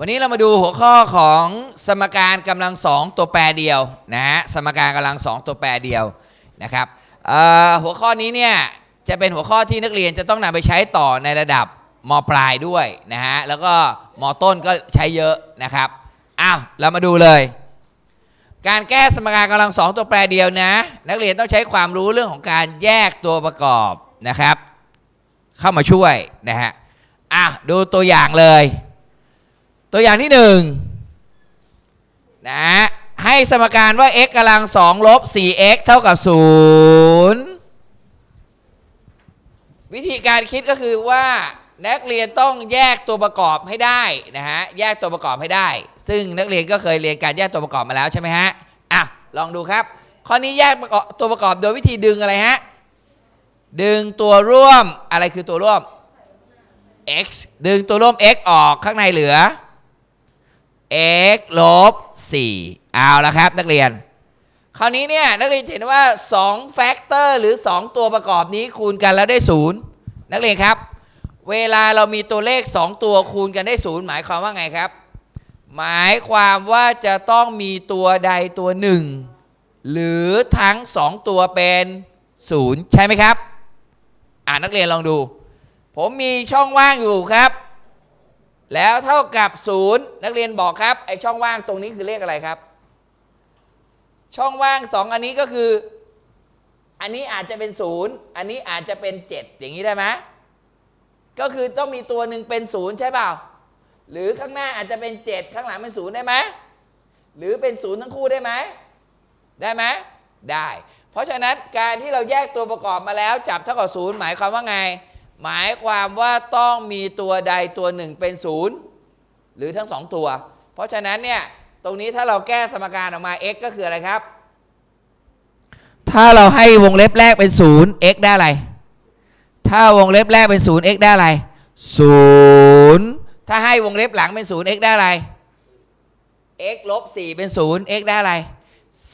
วันนี้เรามาดูหัวข้อของสมการกำลังสองตัวแปรเดียวนะฮะสมการกำลังสองตัวแปรเดียวนะครับหัวข้อนี้เนี่ยจะเป็นหัวข้อที่นักเรียนจะต้องนำไปใช้ต่อในระดับมปลายด้วยนะฮะแล้วก็มต้นก็ใช้เยอะนะครับอ้าวเรามาดูเลย การแก้สมการกำลังสองตัวแปรเดียวนะ นักเรียนต้องใช้ความรู้เรื่องของการแยกตัวประกอบนะครับ เข้ามาช่วยนะฮะอะดูตัวอย่างเลย ตัวอย่างที่หนึ่งนะให้สมการว่า x กำลังสองลบ 4x เท่ากับ 0 วิธีการคิดก็คือว่านักเรียนต้องแยกตัวประกอบให้ได้นะฮะแยกตัวประกอบให้ได้ ซึ่งนักเรียนก็เคยเรียนการแยกตัวประกอบมาแล้วใช่ไหมฮะอะลองดูครับ ข้อนี้แยกตัวประกอบโดยวิธีดึงอะไรฮะดึงตัวร่วมอะไรคือตัวร่วม x ดึงตัวร่วม x ออกข้างในเหลือ x ลบ4เอาละครับนักเรียน คราวนี้เนี่ยนักเรียนเห็นว่า2แฟกเตอร์หรือ 2 ตัวประกอบนี้คูณกันแล้วได้ศูนย์นักเรียนครับ เวลาเรามีตัวเลข 2 ตัวคูณกันได้ศูนย์หมายความว่าไงครับ หมายความว่าจะต้องมีตัวใดตัวหนึ่งหรือทั้ง 2 ตัวเป็นศูนย์ใช่ไหมครับ อ่านักเรียนลองดู ผมมีช่องว่างอยู่ครับ แล้วเท่ากับศูนย์นักเรียนบอกครับไอช่องว่างตรงนี้คือเลขอะไรครับ ช่องว่างสองอันนี้ก็คือ อันนี้อาจจะเป็นศูนย์อันนี้อาจจะเป็นเจ็ดอย่างนี้ได้ไหมก็คือต้องมีตัวหนึ่งเป็นศูนย์ใช่เปล่า หรือข้างหน้าอาจจะเป็นเจ็ดข้างหลังเป็นศูนย์ได้ไหมหรือเป็นศูนย์ทั้งคู่ได้ไหมได้ไหมได้ เพราะฉะนั้นการที่เราแยกตัวประกอบมาแล้วจับเท่ากับศูนย์หมายความว่าไง หมายความว่าต้องมีตัวใดตัวหนึ่งเป็นศูนย์หรือทั้งสองตัว เพราะฉะนั้นเนี่ยตรงนี้ถ้าเราแก้สมการออกมา x ก็คืออะไรครับ ถ้าเราให้วงเล็บแรกเป็นศูนย์ x ได้อะไร ถ้าวงเล็บแรกเป็นศูนย์ x ได้อะไรศูนย์ถ้าให้วงเล็บหลังเป็นศูนย์ x ได้อะไร x ลบ4เป็นศูนย์ x ได้อะไร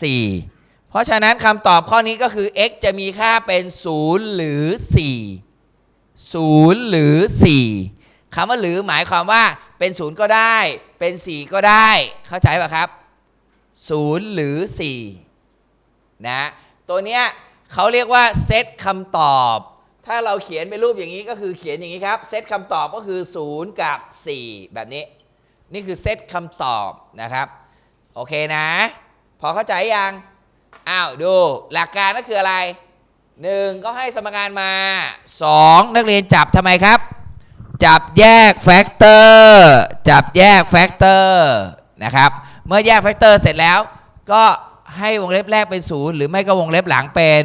4 เพราะฉะนั้นคำตอบข้อนี้ก็คือ x จะมีค่าเป็น 0 หรือ 4 0 หรือ 4คำว่าหรือหมายความว่าเป็น 0 ก็ได้ เป็น 4 ก็ได้ เข้าใจป่ะครับ 0 หรือ 4 นะ ตัวเนี้ยเขาเรียกว่าเซตคำตอบ ถ้าเราเขียนเป็นรูปอย่างนี้ก็คือเขียนอย่างนี้ครับ เซตคำตอบก็คือ 0 กับ 4 แบบนี้ นี่คือเซตคำตอบนะครับ โอเคนะ พอเข้าใจยัง อ้าว ดู หลักการก็คืออะไร 1ก็ให้สมการมา2นักเรียนจับทำไมครับ จับแยกแฟกเตอร์จับแยกแฟกเตอร์นะครับ เมื่อแยกแฟกเตอร์เสร็จแล้ว ก็ให้วงเล็บแรกเป็น 0 หรือไม่ก็วงเล็บหลังเป็น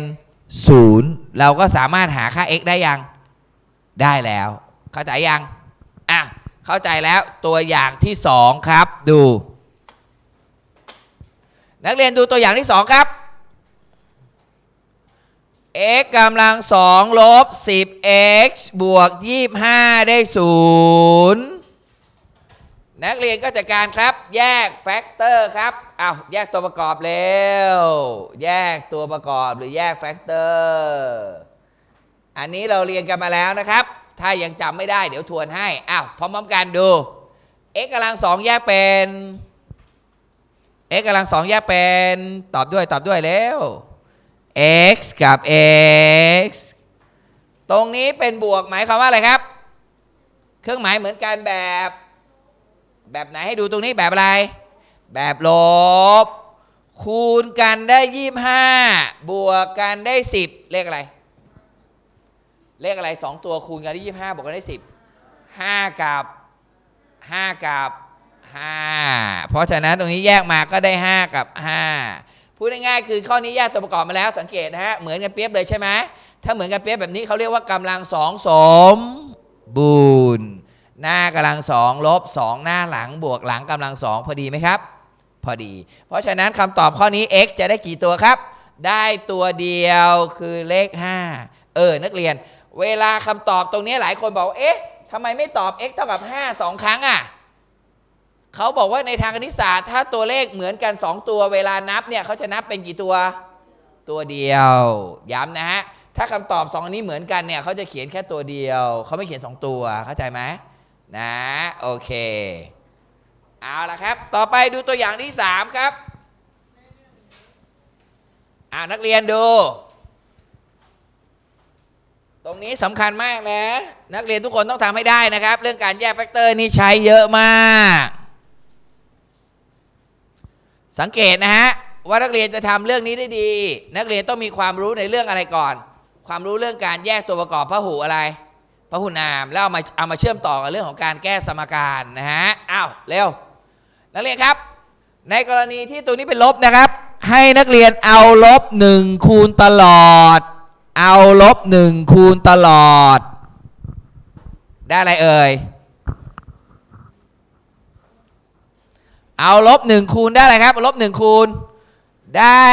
0 เราก็สามารถหาค่า x ได้ยัง ได้แล้ว เข้าใจยัง อะ เข้าใจแล้วตัวอย่างที่ 2 ครับดู นักเรียนดูตัวอย่างที่ 2 ครับ x กำลังสองลบ 10x บวก 25 ได้ 0 นักเรียนก็จัดการครับ แยกแฟกเตอร์ครับเอาแยกตัวประกอบเร็ว แยกตัวประกอบหรือแยกแฟกเตอร์ อันนี้เราเรียนกันมาแล้วนะครับ ถ้ายังจำไม่ได้เดี๋ยวทวนให้อ้าวพร้อมๆกันดู x กำลังสองแยกเป็น x กำลังสองแยกเป็น ตอบด้วยตอบด้วยเร็ว x กับ x ตรงนี้เป็นบวกหมายความว่าอะไรครับ เครื่องหมายเหมือนกันแบบ แบบไหนให้ดูตรงนี้แบบอะไร แบบลบ คูณกันได้ 25 บวกกันได้ 10 เลขอะไร เลขอะไร 2 ตัวคูณกันได้ 25 บวกกันได้ 10 5 กับ 5 กับ 5 เพราะฉะนั้นตรงนี้แยกมาก็ได้ 5 กับ 5 พูดง่ายๆคือข้อนี้แยกตัวประกอบมาแล้วสังเกตนะฮะเหมือนกันเปรียบเลยใช่ไหมถ้าเหมือนกันเปรียบแบบนี้เขาเรียกว่ากำลังสองสมบูรณ์หน้ากำลังสองลบสองหน้าหลังบวกหลังกำลังสองพอดีไหมครับ พอดี เพราะฉะนั้นคำตอบข้อนี้ x จะได้กี่ตัวครับ ได้ตัวเดียวคือเลข 5 เออ นักเรียน เวลาคำตอบตรงนี้หลายคนบอกเอ๊ะทำไมไม่ตอบ x เท่ากับ 5 2 ครั้งอะ เขาบอกว่าในทางคณิตศาสตร์ ถ้าตัวเลขเหมือนกัน 2 ตัวเวลานับเนี่ยเขาจะนับเป็นกี่ตัว ตัวเดียว ย้ำนะฮะถ้าคำตอบสองอันนี้เหมือนกันเนี่ยเขาจะเขียนแค่ตัวเดียว เขาไม่เขียน 2 ตัวเข้าใจไหมนะโอเคเอาละครับ ต่อไปดูตัวอย่างที่ 3 ครับอ่านักเรียนดู ตรงนี้สำคัญมากนะ นักเรียนทุกคนต้องทำให้ได้นะครับ เรื่องการแยกแฟกเตอร์นี่ใช้เยอะมาก สังเกตนะฮะว่านักเรียนจะทำเรื่องนี้ได้ดี นักเรียนต้องมีความรู้ในเรื่องอะไรก่อน ความรู้เรื่องการแยกตัวประกอบพหูอะไรพหุนามแล้วเอามาเอามาเชื่อมต่อกับเรื่องของการแก้สมการนะฮะอ้าวเร็วนักเรียนครับ ในกรณีที่ตัวนี้เป็นลบนะครับ ให้นักเรียนเอาลบหนึ่งคูณตลอด เอาลบหนึ่งคูณตลอด ได้อะไรเอ่ย เอาลบหนึ่งคูณได้อะไรครับลบหนึ่งคูณ ได้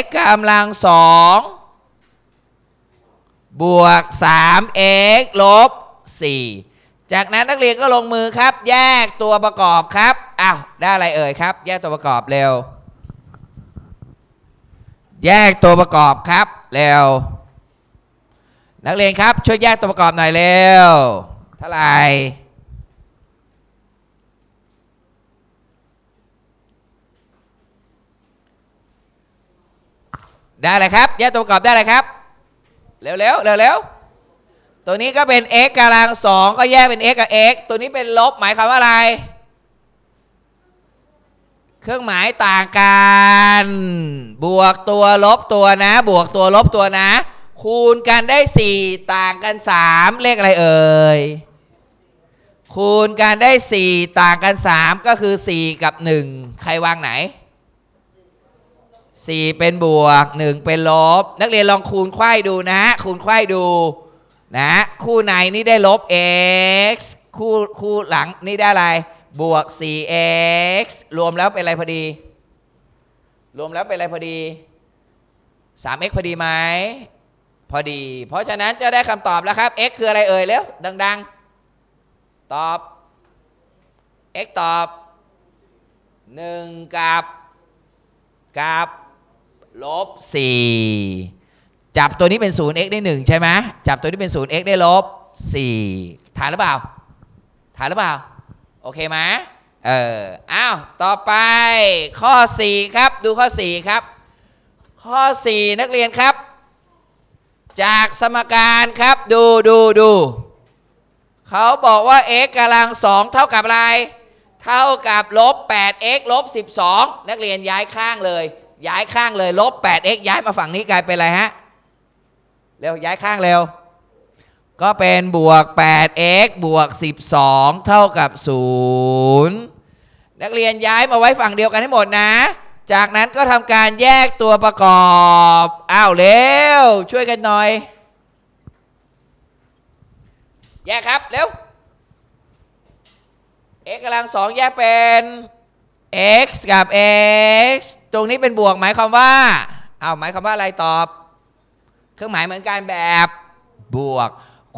x กำลังสองบวก 3x ลบ 4 จากนั้นนักเรียนก็ลงมือครับ แยกตัวประกอบครับอ้าวได้อะไรเอ่ยครับ แยกตัวประกอบเร็ว แยกตัวประกอบครับเร็ว นักเรียนครับช่วยแยกตัวประกอบหน่อยเร็วเท่าไหร่ ได้เลยครับแยกตัวประกอบได้เลยครับ เร็วๆเร็วๆตัวนี้ก็เป็น x กำลังสองก็แยกเป็น x กับ x ตัวนี้เป็นลบหมายความว่าอะไร เครื่องหมายต่างกัน บวกตัวลบตัวนะ บวกตัวลบตัวนะ คูณกันได้ 4 ต่างกัน 3 เลขอะไรเอ่ยคูณกันได้ 4 ต่างกัน 3 ก็คือ 4 กับ 1 ใครวางไหน 4 เป็นบวก 1 เป็นลบ นักเรียนลองคูณไขว้ดูนะ คูณไขว้ดูนะ คู่ในนี่ได้ลบ x คู่คู่หลังนี่ได้อะไร บวก 4x รวมแล้วเป็นอะไรพอดี รวมแล้วเป็นอะไรพอดี 3x พอดีไหมพอดี เพราะฉะนั้นจะได้คำตอบแล้วครับ x คืออะไรเอ่ยเร็วดัง ๆ ตอบ x ตอบ 1 กับกับ ลบ4จับตัวนี้เป็น 0x ได้ 1 ใช่ไหมจับตัวนี้เป็น 0x ได้ลบ4ฐานหรือเปล่าฐานหรือเปล่า โอเคไหมเอออ้าวต่อไปข้อ 4 ครับ ดูข้อ 4 ครับ ข้อ 4 นักเรียนครับ จากสมการครับดูดูดูเขาบอกว่า x กำลัง 2 เท่ากับอะไร เท่ากับลบ 8x ลบ 12 นักเรียนย้ายข้างเลย ย้ายข้างเลยลบ 8x ย้ายมาฝั่งนี้กลายเป็นอะไรฮะ เร็ว ย้ายข้างเร็ว ก็เป็นบวก 8x บวก 12 เท่ากับ 0 นักเรียนย้ายมาไว้ฝั่งเดียวกันให้หมดนะ จากนั้นก็ทำการแยกตัวประกอบ อ้าวเร็ว ช่วยกันหน่อย แยกครับ เร็ว x กำลังสองแยกเป็น x กับ x ตรงนี้เป็นบวกหมายความว่าเอาหมายความว่าอะไรตอบ เครื่องหมายเหมือนกันแบบบวก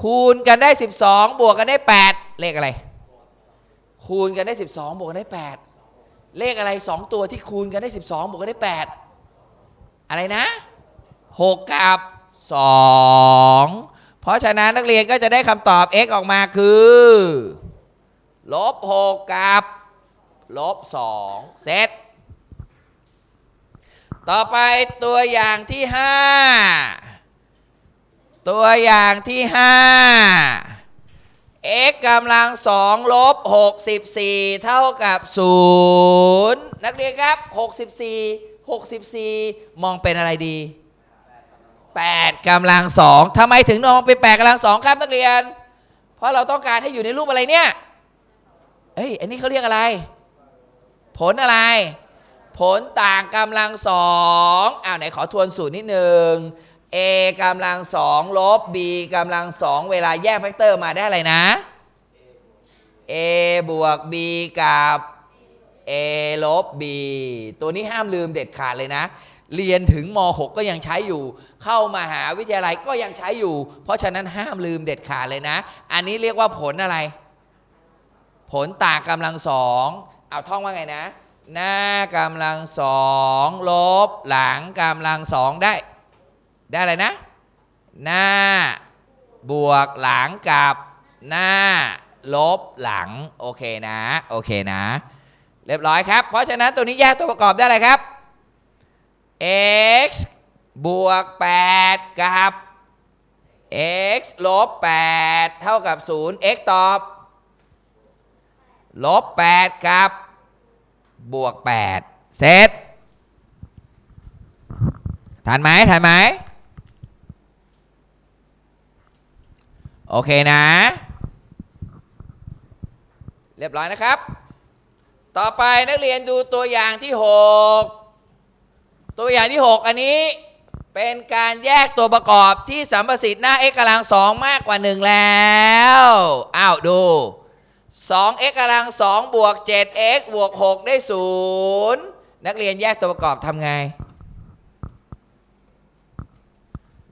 คูณกันได้ 12 บวกกันได้ 8 เลขอะไร คูณกันได้ 12 บวกกันได้ 8 เลขอะไร 2 ตัวที่คูณกันได้ 12 บวกกันได้ 8 อะไรนะ 6 กับ 2 เพราะฉะนั้นนักเรียนก็จะได้คำตอบ x ออกมาคือลบ6กับลบ2เซต ต่อไปตัวอย่างที่5ตัวอย่างที่5 x กำลังสองลบ64 เท่ากับ0นักเรียนครับ 64 64 มองเป็นอะไรดี 8กำลังสองทำไมถึงมองเป็น8กำลังสองครับนักเรียน เพราะเราต้องการให้อยู่ในรูปอะไรเนี่ย เอ้ย อันนี้เขาเรียกอะไร ผลอะไร ผลต่างกำลังสองอ้าวไหนขอทวนสูตรนิดนึง a กำลังสองลบ b กำลังสองเวลาแยกแฟกเตอร์มาได้อะไรนะ a บวก b กับ a ลบ b ตัวนี้ห้ามลืมเด็ดขาดเลยนะ เรียนถึงม .6 ก็ยังใช้อยู่ เข้ามาหาวิทยาลัยก็ยังใช้อยู่ เพราะฉะนั้นห้ามลืมเด็ดขาดเลยนะ อันนี้เรียกว่าผลอะไร ผลต่างกำลังสองเอาท่องว่าไงนะ หน้ากำลังสองลบหลังกำลังสองได้ ได้อะไรนะ หน้าบวกหลังกับหน้าลบหลัง โอเคนะ โอเคนะ เรียบร้อยครับ เพราะฉะนั้นตัวนี้แยกตัวประกอบได้อะไรครับ x บวก 8 กับ x ลบ 8 เท่ากับ 0 x ตอบ ลบ 8 กับ บวก8เสร็จทันไหมทันไหมโอเคนะ เรียบร้อยนะครับ ต่อไปนักเรียนดูตัวอย่างที่ 6 ตัวอย่างที่ 6 อันนี้เป็นการแยกตัวประกอบที่สัมประสิทธิ์หน้า x กำลังสองมากกว่า 1 แล้ว อ้าว ดู 2x กำลัง2บวก 7x บวก 6 ได้ 0 นักเรียนแยกตัวประกอบทำไง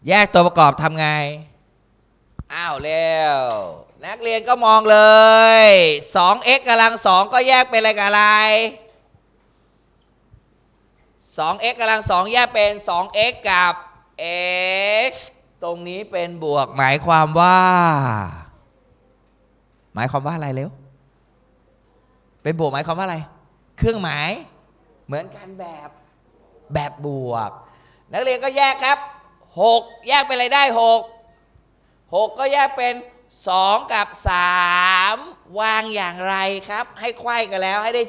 แยกตัวประกอบทำไง อ้าวเร็ว นักเรียนก็มองเลย 2x กำลัง 2 ก็แยกเป็นอะไรกับอะไร 2x กำลัง 2 แยกเป็น 2x กับ x ตรงนี้เป็นบวกหมายความว่า หมายความว่าอะไรเร็ว เป็นบวกหมายความว่าอะไร เครื่องหมาย เหมือนกันแบบแบบบวก นักเรียนก็แยกครับ 6 แยกเป็นอะไรได้ 6 6 ก็แยกเป็น 2 กับ 3 วางอย่างไรครับ ให้ไขว้กันแล้วให้ได้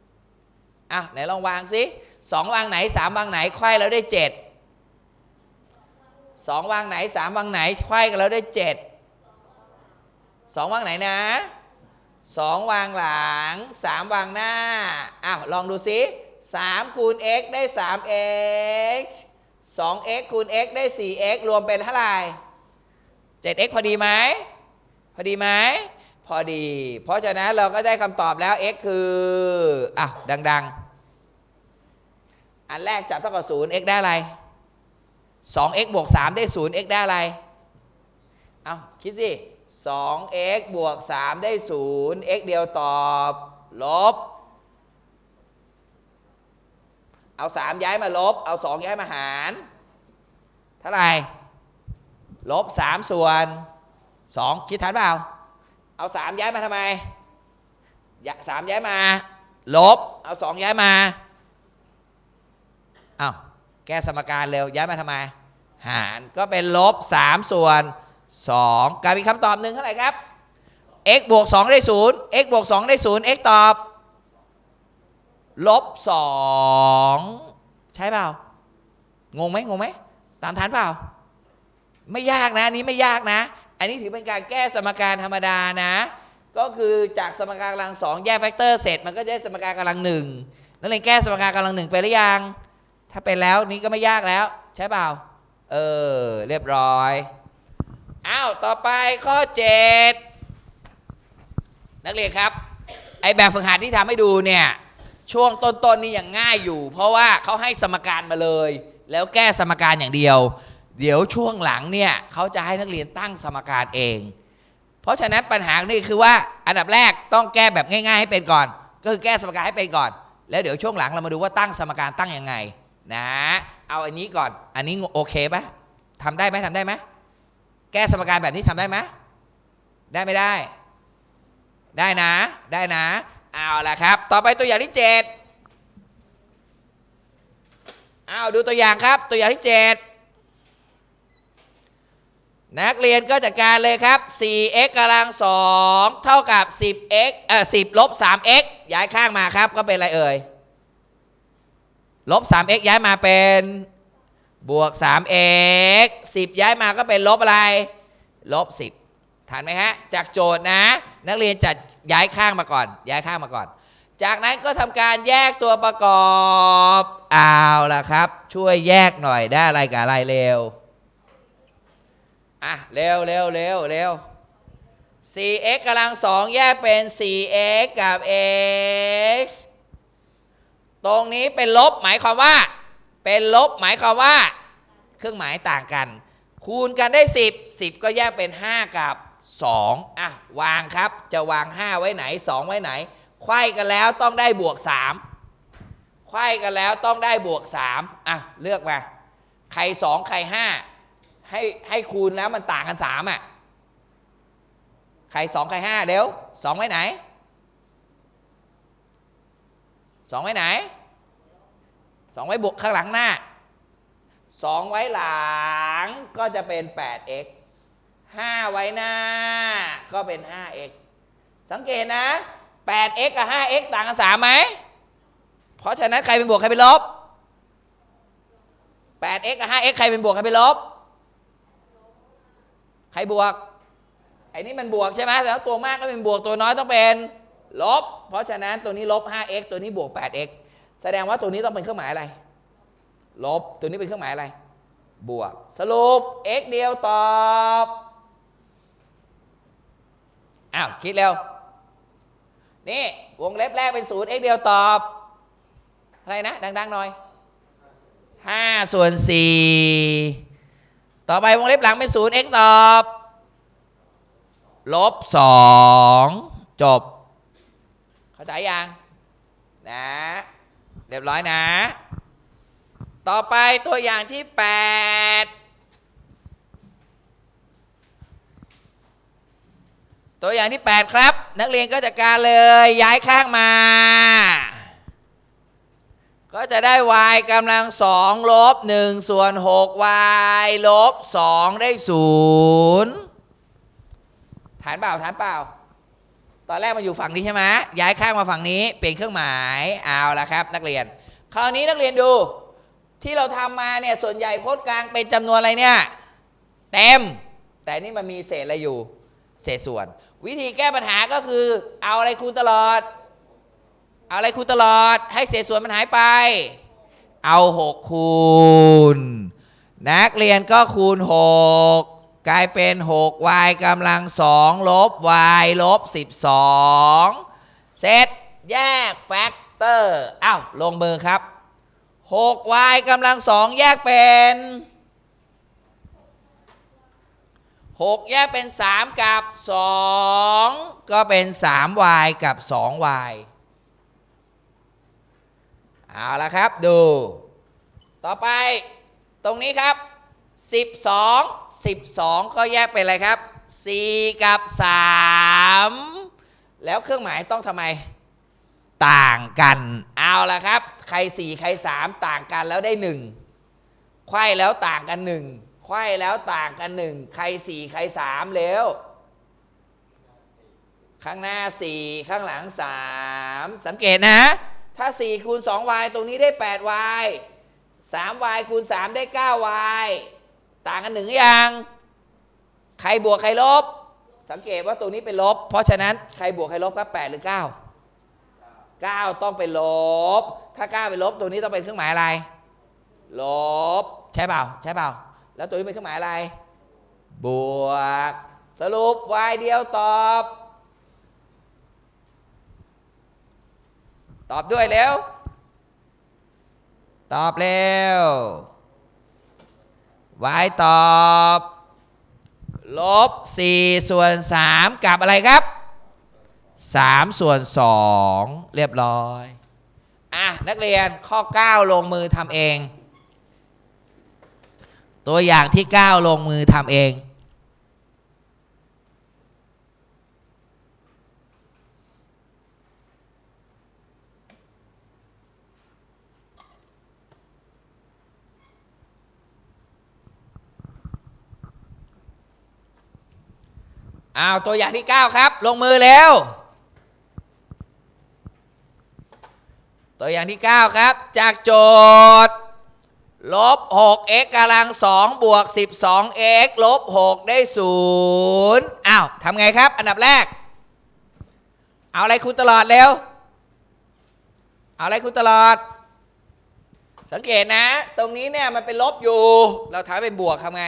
7 อะ ไหนลองวางสิสองวางไหนสามวางไหนไขว้แล้วได้เจ็ดสองวางไหนสามวางไหนไขว้กันแล้วได้เจ็ด สองวางไหนนะสองวางหลังสามวางหน้าอ้าวลองดูสิสามคูณ x ได้สาม x สอง x คูณ x ได้สี่ x รวมเป็นเท่าไหร่เจ็ด x พอดีไหมพอดีไหมพอดี เพราะฉะนั้นเราก็ได้คำตอบแล้ว x คืออะดัง ๆอันแรกจับเท่ากับ0 x ได้อะไร 2x บวก 3 ได้0 x ได้อะไร เอาคิดสิ 2x บวก 3 ได้ 0 x เดียวตอบ ลบ เอา 3 ย้ายมาลบ เอา 2 ย้ายมาหาร เท่าไหร่ ลบ 3 ส่วน 2 คิดทันเปล่า เอา 3 ย้ายมาทำไมอย่า3ย้ายมา ลบ เอา2ย้ายมา เอ้าแก้สมการเร็ว ย้ายมาทำไม หาร ก็เป็นลบ3ส่วน 2กลายเป็นคำตอบหนึ่งเท่าไหร่ครับ x บวก 2 ได้ 0 x บวก 2 ได้ 0 x ตอบ ลบ 2 ใช่เปล่า งงไหมงงไหม ตามทันเปล่า ไม่ยากนะอันนี้ไม่ยากนะ อันนี้ถือเป็นการแก้สมการธรรมดานะ ก็คือจากสมการกำลังสองแยกแฟกเตอร์เสร็จมันก็จะได้สมการกำลังหนึ่งนั่นเลยแก้สมการกำลังหนึ่งไปหรือยัง ถ้าเป็นแล้วนี้ก็ไม่ยากแล้ว ใช่เปล่า เออ เรียบร้อย อ้าว ต่อไปข้อ 7 นักเรียนครับ ไอแบบฝึกหัดที่ทำให้ดูเนี่ย ช่วงต้นๆนี่ยังง่ายอยู่ เพราะว่าเขาให้สมการมาเลย แล้วแก้สมการอย่างเดียว เดี๋ยวช่วงหลังเนี่ยเขาจะให้นักเรียนตั้งสมการเอง เพราะฉะนั้นปัญหานี่คือว่าอันดับแรกต้องแก้แบบง่าย ๆ ให้เป็นก่อน ก็คือแก้สมการให้เป็นก่อน แล้วเดี๋ยวช่วงหลังเรามาดูว่าตั้งสมการตั้งยังไงนะ เอาอันนี้ก่อน อันนี้โอเคปะทำได้ไหมทำได้ไหม แก้สมการแบบนี้ทำได้ไหมได้ไม่ได้ ได้นะ ได้นะ เอาละครับ ต่อไปตัวอย่างที่เจ็ดเอาดูตัวอย่างครับ ตัวอย่างที่เจ็ดนักเรียนก็จัดการเลยครับ 4x กำลัง 2 เท่ากับ 10x เอ่อ10ลบ 3x ย้ายข้างมาครับ ก็เป็นอะไรเอ่ย ลบ 3x ย้ายมาเป็น บวก 3x 10 ย้ายมาก็เป็นลบอะไร ลบ 10ทันไหมฮะ จากโจทย์นะ นักเรียนจัดย้ายข้างมาก่อน ย้ายข้างมาก่อน จากนั้นก็ทำการแยกตัวประกอบเอาล่ะครับ ช่วยแยกหน่อยได้อะไรกับอะไรเร็ว อะ เร็วเร็วเร็วเร็ว 4x กำลัง 2 แยกเป็น 4x กับ x ตรงนี้เป็นลบหมายความว่า เป็นลบหมายความว่า เครื่องหมายต่างกัน คูณกันได้ 10 10 ก็แยกเป็น 5 กับ 2อะวางครับจะวาง 5 ไว้ไหน 2 ไว้ไหนไขว้กันแล้วต้องได้บวก 3ไขว้กันแล้วต้องได้บวก 3อะเลือกมาใคร 2 ใคร 5 ให้ให้คูณแล้วมันต่างกัน 3 อะ ใคร 2 ใคร 5เร็ว2 ไว้ไหนสองไว้ไหน สองไว้บวกข้างหลังหน้าสองไว้หลังก็จะเป็น 8x 5 ไว้หน้า ก็เป็น 5x สังเกตนะ 8x กับ 5x ต่างกัน3ไหม เพราะฉะนั้นใครเป็นบวก ใครเป็นลบ 8x กับ 5x ใครเป็นบวก ใครเป็นลบ ใครบวก ไอ้นี่มันบวกใช่ไหมแต่ว่าตัวมากก็เป็นบวก ตัวน้อยต้องเป็นลบ เพราะฉะนั้นตัวนี้ลบ 5x ตัวนี้บวก 8x แสดงว่าตัวนี้ต้องเป็นเครื่องหมายอะไร ลบ ตัวนี้เป็นเครื่องหมายอะไร บวก สรุป x เดียวตอบอ้าวคิดเร็ว นี่ วงเล็บแรกเป็นศูนย์ x เดียวตอบ อะไรนะ ดังๆหน่อย5ส่วน4ต่อไปวงเล็บหลังเป็นศูนย์ x ตอบ ลบ2จบ เข้าใจยังนะ เรียบร้อยนะ ต่อไปตัวอย่างที่ 8 ตัวอย่างที่ 8 ครับ นักเรียนก็จัดการเลยย้ายข้างมา ก็จะได้ y กำลังสองลบ1ส่วน 6y ลบ 2 ได้ 0 ฐานเปล่าฐานเปล่า ตอนแรกมันอยู่ฝั่งนี้ใช่ไหมย้ายข้างมาฝั่งนี้เปลี่ยนเครื่องหมายเอาละครับ นักเรียน คราวนี้นักเรียนดูที่เราทำมาเนี่ยส่วนใหญ่พจน์กลางเป็นจำนวนอะไรเนี่ยเต็ม แต่นี่มันมีเศษอะไรอยู่ เศษส่วน วิธีแก้ปัญหาก็คือ เอาอะไรคูณตลอด เอาอะไรคูณตลอด ให้เศษส่วนมันหายไป เอา 6 คูณ นักเรียนก็คูณ 6 กลายเป็น 6y กำลัง2ลบ y ลบ 12 เสร็จแยกแฟกเตอร์อ้าวลงมือครับ 6y กำลัง2แยกเป็น 6 แยกเป็น 3 กับ 2 ก็เป็น 3y กับ 2y เอาละครับดู ต่อไปตรงนี้ครับ 12 12 ก็แยกเป็นอะไรครับ 4 กับ 3 แล้วเครื่องหมายต้องทำไม ต่างกัน เอาละครับ ใคร 4 ใคร 3 ต่างกันแล้วได้ 1 ไขว้แล้วต่างกัน 1 ไขว้แล้วต่างกัน 1 ใคร 4 ใคร3แล้วข้างหน้า 4 ข้างหลัง 3 สังเกตนะ ถ้า 4 คูณ 2y ตรงนี้ได้ 8y 3y คูณ 3 ได้ 9y ต่างกันหนึ่งอยังใครบวกใครลบ สังเกตว่าตัวนี้เป็นลบ เพราะฉะนั้นใครบวกใครลบครับ8หรือ9 9ต้องเป็นลบ ถ้า9เป็นลบตัวนี้ต้องเป็นเครื่องหมายอะไร ลบ ใช่เปล่า ใช่เปล่า แล้วตัวนี้เป็นเครื่องหมายอะไร บวก สรุป y เดียวตอบ ตอบด้วยเร็วตอบเร็ว ไว้ตอบลบ4ส่วน3กับอะไรครับ 3 ส่วน 2 เรียบร้อย อะ นักเรียนข้อ 9 ลงมือทำเอง ตัวอย่างที่ 9 ลงมือทำเอง อ้าวตัวอย่างที่ 9 ครับ ลงมือเร็วตัวอย่างที่ 9 ครับ จากโจทย์ลบ 6x กำลัง 2 บวก 12x ลบ 6 ได้ 0 อ้าวทำไงครับ อันดับแรก เอาอะไรคูณตลอดเร็ว เอาอะไรคูณตลอด สังเกตนะ ตรงนี้เนี่ยมันเป็นลบอยู่ เราทำให้เป็นบวกทำไง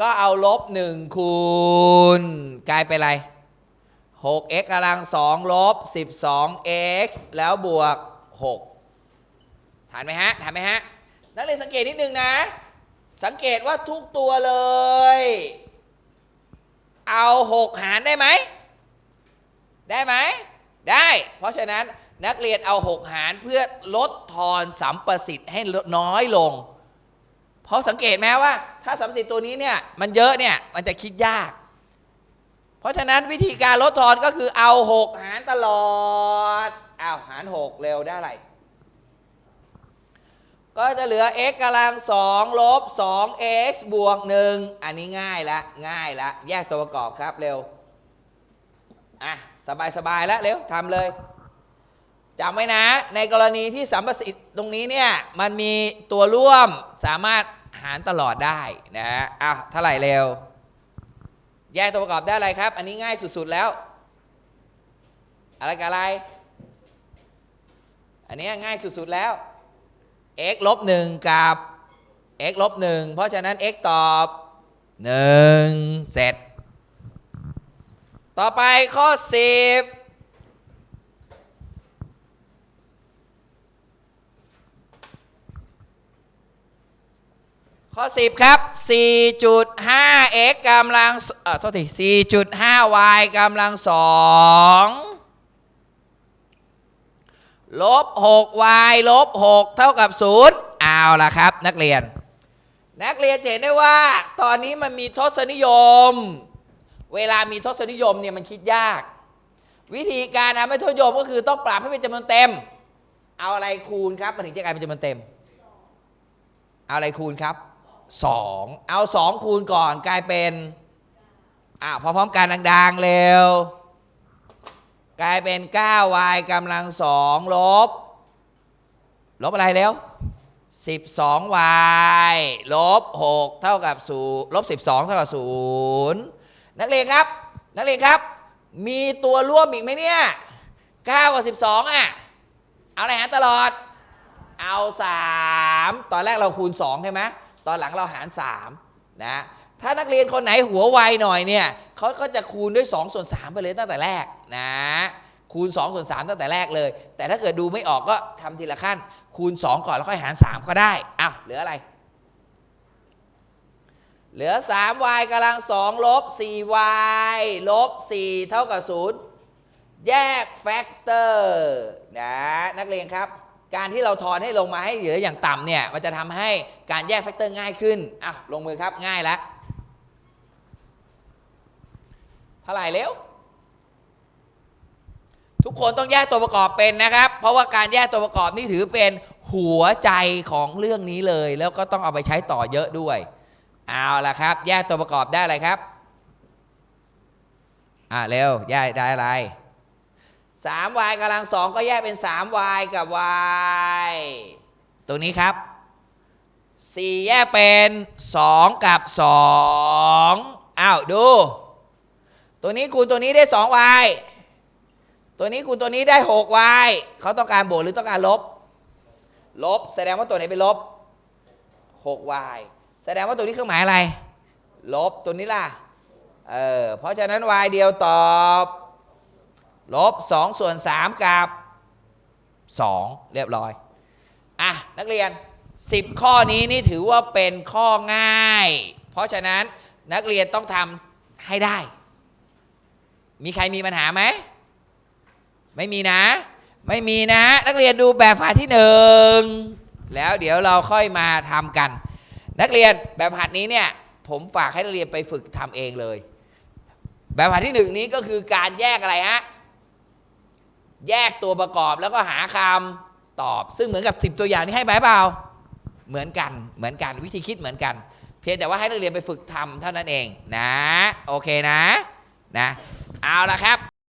ก็เอาลบหนึ่งคูณ กลายเป็นอะไร 6x กำลัง2ลบ 12x แล้วบวก6ฐานไหมฮะฐานไหมฮะ นักเรียนสังเกตนิดนึงนะ สังเกตว่าทุกตัวเลย เอา 6 หารได้ไหม ได้ไหม ได้ เพราะฉะนั้นนักเรียนเอา 6 หารเพื่อลดทอนสัมประสิทธิ์ให้น้อยลง เพราะสังเกตไหมว่า ถ้าสัมประสิทธิ์ตัวนี้เนี่ยมันเยอะเนี่ยมันจะคิดยาก เพราะฉะนั้นวิธีการลดทอนก็คือเอา 6 หารตลอดเอาาวหาร 6 เร็วได้อะไร ก็จะเหลือ x กำลัง2ลบ 2x บวก 1 อันนี้ง่ายละง่ายละแยกตัวประกอบครับเร็ว อะ สบายสบายแล้วเร็วทำเลย จำไว้นะ ในกรณีที่สัมประสิทธิ์ตรงนี้เนี่ยมันมีตัวร่วมสามารถหารตลอดได้นะอ้าวเท่าไหร่เร็ว แยกตัวประกอบได้อะไรครับ อันนี้ง่ายสุดๆแล้ว อะไรกับอะไร อันนี้ง่ายสุดๆแล้ว x ลบหนึ่งกับ x ลบหนึ่งเพราะฉะนั้น x ตอบหนึ่งเสร็จ ต่อไปข้อ10 ข้อ 10 ครับ 4.5x กำลังเอ่อโทษที 4.5y กำลังสองลบ 6y ลบ 6 เท่ากับ 0 เอาละครับ นักเรียน นักเรียนเห็นได้ว่า ตอนนี้มันมีทศนิยม เวลามีทศนิยมเนี่ยมันคิดยาก วิธีการทำให้ทศนิยมก็คือต้องปรับให้เป็นจำนวนเต็ม เอาอะไรคูณครับมันถึงจะกลายเป็นจำนวนเต็ม เอาอะไรคูณครับ 2 เอา 2 คูณก่อนกลายเป็นอ่าพร้อมๆกันดังๆเร็ว กลายเป็น 9y กำลังสองลบ ลบอะไรเร็ว 12y ลบ 6 เท่ากับ0ลบ 12 เท่ากับ 0 นักเรียนครับ นักเรียนครับ มีตัวร่วมอีกไหมเนี่ย 9 กับ 12 อะ เอาอะไรหารตลอด เอา 3 ตอนแรกเราคูณ 2 ใช่ไหม ตอนหลังเราหาร3นะถ้านักเรียนคนไหนหัวไวหน่อยเนี่ยเขาก็จะคูณด้วย2ส่วน3ไปเลยตั้งแต่แรกนะคูณ2ส่วน3ตั้งแต่แรกเลย แต่ถ้าเกิดดูไม่ออกก็ทำทีละขั้น คูณ 2 ก่อนแล้วค่อยหาร 3 ก็ได้อ้าวเหลืออะไร เหลือ 3y กำลัง2ลบ 4y ลบ 4 เท่ากับ 0 แยกแฟกเตอร์นะนักเรียนครับ การที่เราทอนให้ลงมาให้เหลืออย่างต่ำเนี่ยมันจะทำให้การแยกแฟกเตอร์ง่ายขึ้นอะลงมือครับง่ายแล้วเท่าไหร่เร็วทุกคนต้องแยกตัวประกอบเป็นนะครับ เพราะว่าการแยกตัวประกอบนี่ถือเป็นหัวใจของเรื่องนี้เลย แล้วก็ต้องเอาไปใช้ต่อเยอะด้วย เอาละครับ แยกตัวประกอบได้อะไรครับ อ่าเร็วแยกได้อะไร 3y กำลังสองก็แยกเป็น 3y กับ y ตัวนี้ครับ 4 แยกเป็น 2 กับ 2อ้าวดู ตัวนี้คูณตัวนี้ได้ 2y ตัวนี้คูณตัวนี้ได้ 6y เขาต้องการบวกหรือต้องการลบ ลบแสดงว่าตัวไหนเป็นลบ 6y แสดงว่าตัวนี้เครื่องหมายอะไร ลบตัวนี้ล่ะ เออ เพราะฉะนั้น y เดียวตอบ ลบ2ส่วน3กับ 2 เรียบร้อย อะ นักเรียน 10 ข้อนี้นี่ถือว่าเป็นข้อง่าย เพราะฉะนั้นนักเรียนต้องทำให้ได้ มีใครมีปัญหาไหม ไม่มีนะ ไม่มีนะ นักเรียนดูแบบฝึกหัดที่หนึ่งแล้วเดี๋ยวเราค่อยมาทำกัน นักเรียนแบบฝึกหัดนี้เนี่ย ผมฝากให้นักเรียนไปฝึกทำเองเลย แบบฝึกหัดที่หนึ่งนี้ก็คือการแยกอะไรฮะ แยกตัวประกอบแล้วก็หาคำตอบ ซึ่งเหมือนกับ 10 ตัวอย่างที่ให้ไปเปล่า เหมือนกันเหมือนกันวิธีคิดเหมือนกัน เพียงแต่ว่าให้นักเรียนไปฝึกทำเท่านั้นเองนะ โอเคนะนะ เอาละครับ